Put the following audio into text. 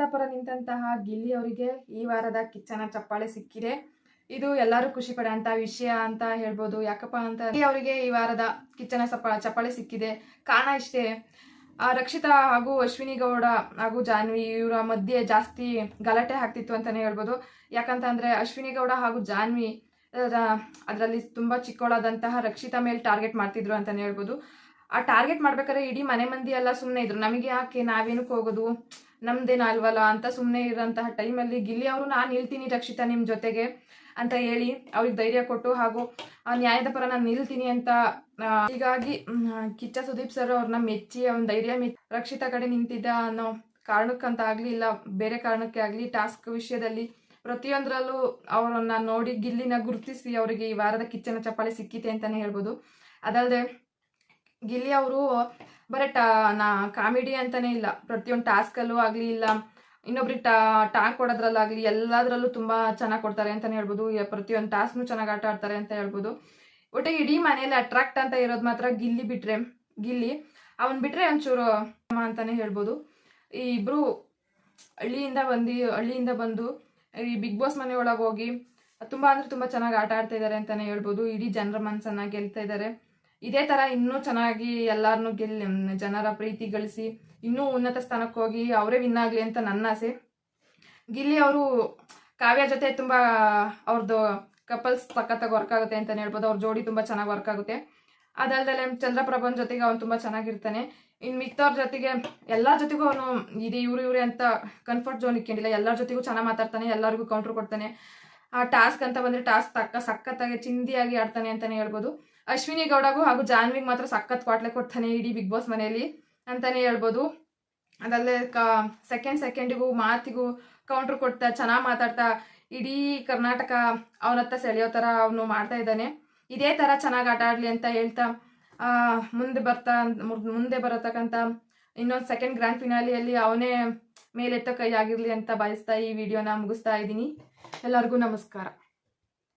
ನ್ಯಾಯದ ಪರ ನಿಂತಹ ಗಿಲ್ಲಿ ಅವರಿಗೆ ಈ ವಾರದ ಕಿಚ್ಚನ ಚಪ್ಪಾಳೆ ಸಿಕ್ಕಿದೆ. ಇದು ಎಲ್ಲರೂ ಖುಷಿ ಪಡೆಯುವಂತ ವಿಷಯ ಅಂತ ಹೇಳ್ಬೋದು. ಯಾಕಪ್ಪ ಅಂತ ಅವರಿಗೆ ಈ ವಾರದ ಕಿಚ್ಚನ ಚಪ್ಪ ಚಪ್ಪಾಳೆ ಸಿಕ್ಕಿದೆ. ಕಾರಣ ಇಷ್ಟೇ. ರಕ್ಷಿತಾ ಹಾಗೂ ಅಶ್ವಿನಿ ಗೌಡ ಹಾಗೂ ಜಾನ್ವಿ ಇವರ ಮಧ್ಯೆ ಜಾಸ್ತಿ ಗಲಾಟೆ ಆಗ್ತಿತ್ತು ಅಂತಾನೆ ಹೇಳ್ಬೋದು. ಯಾಕಂತ ಅಂದ್ರೆ ಅಶ್ವಿನಿ ಗೌಡ ಹಾಗೂ ಜಾನ್ವಿ ಅದರಲ್ಲಿ ತುಂಬಾ ಚಿಕ್ಕವಳಾದಂತಹ ರಕ್ಷಿತಾ ಮೇಲೆ ಟಾರ್ಗೆಟ್ ಮಾಡ್ತಿದ್ರು ಅಂತಾನೆ ಹೇಳ್ಬೋದು. ಆ ಟಾರ್ಗೆಟ್ ಮಾಡ್ಬೇಕಾದ್ರೆ ಇಡೀ ಮನೆ ಮಂದಿ ಎಲ್ಲ ಸುಮ್ಮನೆ ಇದ್ರು. ನಮಗೆ ಯಾಕೆ ನಾವೇನಕ್ಕೆ ಹೋಗೋದು? ನಮ್ದೇನು ಅಲ್ವಲ್ಲ? ಅಂತ ಸುಮ್ಮನೆ ಇರೋಂತಹ ಟೈಮಲ್ಲಿ ಗಿಲ್ಲಿ ಅವರು ನಾನು ನಿಲ್ತೀನಿ ರಕ್ಷಿತಾ ನಿಮ್ಮ ಜೊತೆಗೆ ಅಂತ ಹೇಳಿ ಅವ್ರಿಗೆ ಧೈರ್ಯ ಕೊಟ್ಟು ಹಾಗೂ ನ್ಯಾಯದ ಪರ ನಾನು ನಿಲ್ತೀನಿ ಅಂತ ಹೀಗಾಗಿ ಕಿಚ್ಚ ಸುದೀಪ್ ಸರ್ ಅವ್ರನ್ನ ಮೆಚ್ಚಿ, ಅವ್ನ ಧೈರ್ಯ ಮೆಚ್ಚಿ ರಕ್ಷಿತಾ ಕಡೆ ನಿಂತಿದ್ದ ಅನ್ನೋ ಕಾರಣಕ್ಕಂತ ಆಗಲಿ ಇಲ್ಲ, ಬೇರೆ ಕಾರಣಕ್ಕೆ ಆಗಲಿ ಟಾಸ್ಕ್ ವಿಷಯದಲ್ಲಿ ಪ್ರತಿಯೊಂದರಲ್ಲೂ ಅವರನ್ನ ನೋಡಿ ಗಿಲ್ಲಿನ ಗುರುತಿಸಿ ಅವರಿಗೆ ಈ ವಾರದ ಕಿಚ್ಚನ ಚಪ್ಪಾಳೆ ಸಿಕ್ಕಿತೆ ಅಂತಲೇ ಹೇಳ್ಬೋದು. ಅದಲ್ಲದೆ ಗಿಲ್ಲಿ ಅವರು, ಬರೀ ಟಾ, ನಾ ಕಾಮಿಡಿ ಅಂತಲೇ ಇಲ್ಲ. ಪ್ರತಿಯೊಂದು ಟಾಸ್ಕಲ್ಲೂ ಆಗಲಿ ಇಲ್ಲ, ಇನ್ನೊಬ್ರಿಗೆ ಟಾ ಟಾಂಗ್ ಕೊಡೋದ್ರಲ್ಲಾಗಲಿ ಎಲ್ಲದರಲ್ಲೂ ತುಂಬ ಚೆನ್ನಾಗಿ ಕೊಡ್ತಾರೆ ಅಂತಲೇ ಹೇಳ್ಬೋದು. ಪ್ರತಿಯೊಂದು ಟಾಸ್ಕ್ನು ಚೆನ್ನಾಗಿ ಆಟ ಆಡ್ತಾರೆ ಅಂತ ಹೇಳ್ಬೋದು. ಒಟ್ಟಿಗೆ ಇಡೀ ಮನೆಯಲ್ಲಿ ಅಟ್ರಾಕ್ಟ್ ಅಂತ ಇರೋದು ಮಾತ್ರ ಗಿಲ್ಲಿ ಬಿಟ್ರೆ. ಗಿಲ್ಲಿ, ಅವನ್ ಬಿಟ್ರೆ ಒಂಚೂರು ಅಂತಾನೆ ಹೇಳ್ಬೋದು. ಈ ಇಬ್ರು ಹಳ್ಳಿಯಿಂದ ಬಂದು ಹಳ್ಳಿಯಿಂದ ಬಂದು, ಈ ಬಿಗ್ ಬಾಸ್ ಮನೆಯೊಳಗೆ ಹೋಗಿ, ತುಂಬ ಅಂದ್ರೆ ತುಂಬ ಚೆನ್ನಾಗಿ ಆಟ ಆಡ್ತಾ ಇದ್ದಾರೆ ಅಂತಾನೆ ಹೇಳ್ಬೋದು. ಇಡೀ ಜನರ ಮನಸ್ಸನ್ನ ಗೆಲ್ತಾ ಇದ್ದಾರೆ ಇದೇ ತರ ಇನ್ನೂ ಚೆನ್ನಾಗಿ ಎಲ್ಲಾರನ್ನೂ ಗೆಲ್ ಜನರ ಪ್ರೀತಿ ಗಳಿಸಿ ಇನ್ನೂ ಉನ್ನತ ಸ್ಥಾನಕ್ಕೆ ಹೋಗಿ ಅವರೇ ವಿನ್ ಆಗಲಿ ಅಂತ ನನ್ನ ಆಸೆ. ಗಿಲ್ಲಿ ಅವರು ಕಾವ್ಯ ಜೊತೆ ತುಂಬಾ ಅವ್ರದ್ದು ಕಪಲ್ಸ್ ಸಖತ್ತಾಗಿ ವರ್ಕ್ ಆಗುತ್ತೆ ಅಂತ ಹೇಳ್ಬೋದು. ಅವ್ರ ಜೋಡಿ ತುಂಬಾ ಚೆನ್ನಾಗಿ ವರ್ಕ್ ಆಗುತ್ತೆ. ಅದಲ್ದಲೆ ಚಂದ್ರಪ್ರಭನ್ ಜೊತೆಗೆ ಅವ್ನು ತುಂಬಾ ಚೆನ್ನಾಗಿರ್ತಾನೆ. ಇನ್ ಮಿತ್ತವ್ರ ಜೊತೆಗೆ ಎಲ್ಲರ ಜೊತೆಗೂ ಅವನು ಇದು ಇವ್ರು ಇವ್ರೆ ಅಂತ ಕಂಫರ್ಟ್ ಝೋನ್ ಇಕ್ಕೊಂಡಿಲ್ಲ. ಎಲ್ಲರ ಜೊತೆಗೂ ಚೆನ್ನಾಗಿ ಮಾತಾಡ್ತಾನೆ, ಎಲ್ಲರಿಗೂ ಕೌಂಟ್ರ್ ಕೊಡ್ತಾನೆ. ಆ ಟಾಸ್ಕ್ ಅಂತ ಬಂದ್ರೆ ಟಾಸ್ಕ್ ತಕ್ಕ, ಸಖತ್ತಾಗಿ ಚಿಂದಿಯಾಗಿ ಆಡ್ತಾನೆ ಅಂತಾನೆ ಹೇಳ್ಬೋದು. ಅಶ್ವಿನಿ ಗೌಡಗೂ ಹಾಗೂ ಜಾನ್ವಿಗೆ ಮಾತ್ರ ಸಖತ್ ಕ್ವಾಟ್ಲೆ ಕೊಡ್ತಾನೆ ಇಡೀ ಬಿಗ್ ಬಾಸ್ ಮನೆಯಲ್ಲಿ ಅಂತಾನೆ ಹೇಳ್ಬೋದು. ಅದಲ್ಲದೆ ಕ ಸೆಕೆಂಡ್ ಸೆಕೆಂಡಿಗೂ ಮಾತಿಗೂ ಕೌಂಟ್ರ್ ಕೊಡ್ತಾ, ಚೆನ್ನಾಗಿ ಮಾತಾಡ್ತಾ ಇಡೀ ಕರ್ನಾಟಕ ಅವನತ್ತ ಸೆಳೆಯೋ ಥರ ಅವನು ಮಾಡ್ತಾ ಇದ್ದಾನೆ. ಇದೇ ಥರ ಚೆನ್ನಾಗಿ ಆಟ ಆಡಲಿ ಅಂತ ಹೇಳ್ತಾ ಮುಂದೆ ಬರ್ತಾ ಮುಂದೆ ಬರತಕ್ಕಂಥ ಇನ್ನೊಂದು ಸೆಕೆಂಡ್ ಗ್ರ್ಯಾಂಡ್ ಫಿನಾಲಿಯಲ್ಲಿ ಅವನೇ ಮೇಲೆತ್ತ ಕೈ ಆಗಿರಲಿ ಅಂತ ಬಯಸ್ತಾ ಈ ವಿಡಿಯೋನ ಮುಗಿಸ್ತಾ ಇದ್ದೀನಿ. ಎಲ್ಲರಿಗೂ ನಮಸ್ಕಾರ.